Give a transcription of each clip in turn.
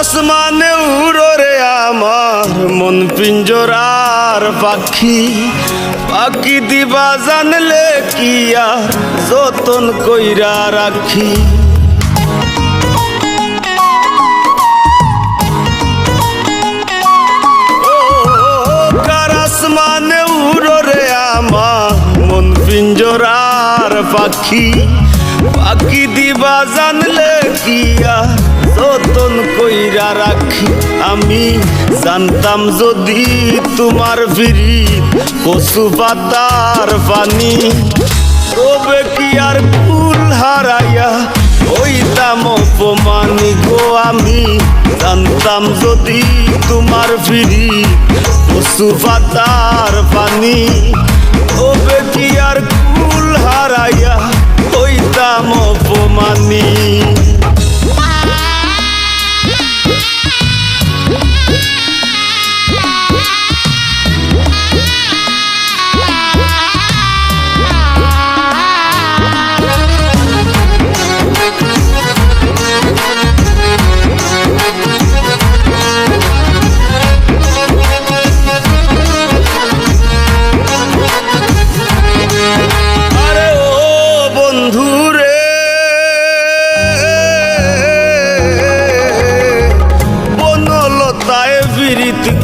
আসমানে উড়ো রে আমার মন পিঞ্জরার পাখি। পাখি দিবা জানলে কি আর যতন কইরা রাখি। পাখি পাখি দিবা জানলে কি আর? যতন কইরা রাখি, আমি জানতাম যদি তোমার ফিরি কচু পাতার পানি। তবে কি আর কুল হারাইয়া ওইতাম অপমানি গো আমি? জানতাম যদি তোমার ফিরি পশু পাতার পানি। অপমানি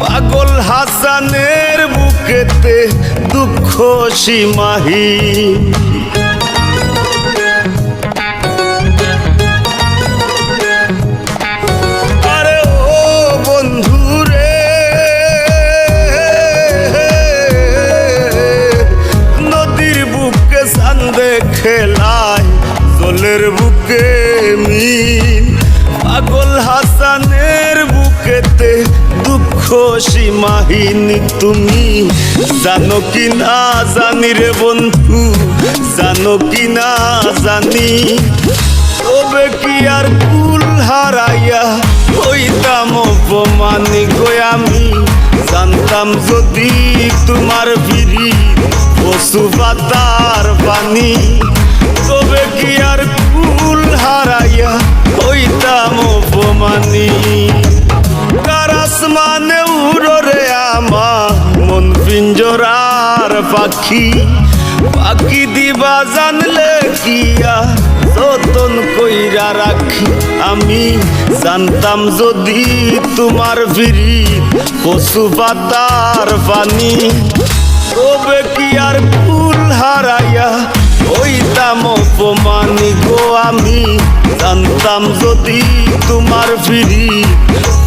পাগল হাসানের বুকেতে দুঃখ সীমাহি দুঃখ সীমাহীন তুমি। জানো কি না জানি রে বন্ধু, জানো কি না জানি। তবে কি আর কুল হারাইয়া হইতাম অপমানি গো আমি। জানতাম যদি তোমার ফিরি পশু পাতার পানি তবে কি আর কুল হারাইয়া হইতাম অপমানি। পাখি পাখি দিবা জানলে কি আর? যতন কইরা রাখি আমি, জানতাম যদি তোমার ফিরি পশু পাতার পানি। তবে কি আর ফুল হারাইয়া ওইতাম অপমানি গো আমি? জানতাম যদি তোমার ফিরি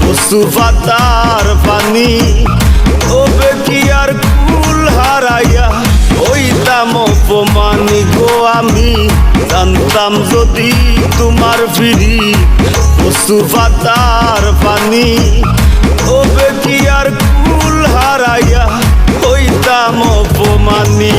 পশু পাতার পানি। সুপাতার পানি। ও বেটি আর কুল হারাইয়া হইতাম অপমানী।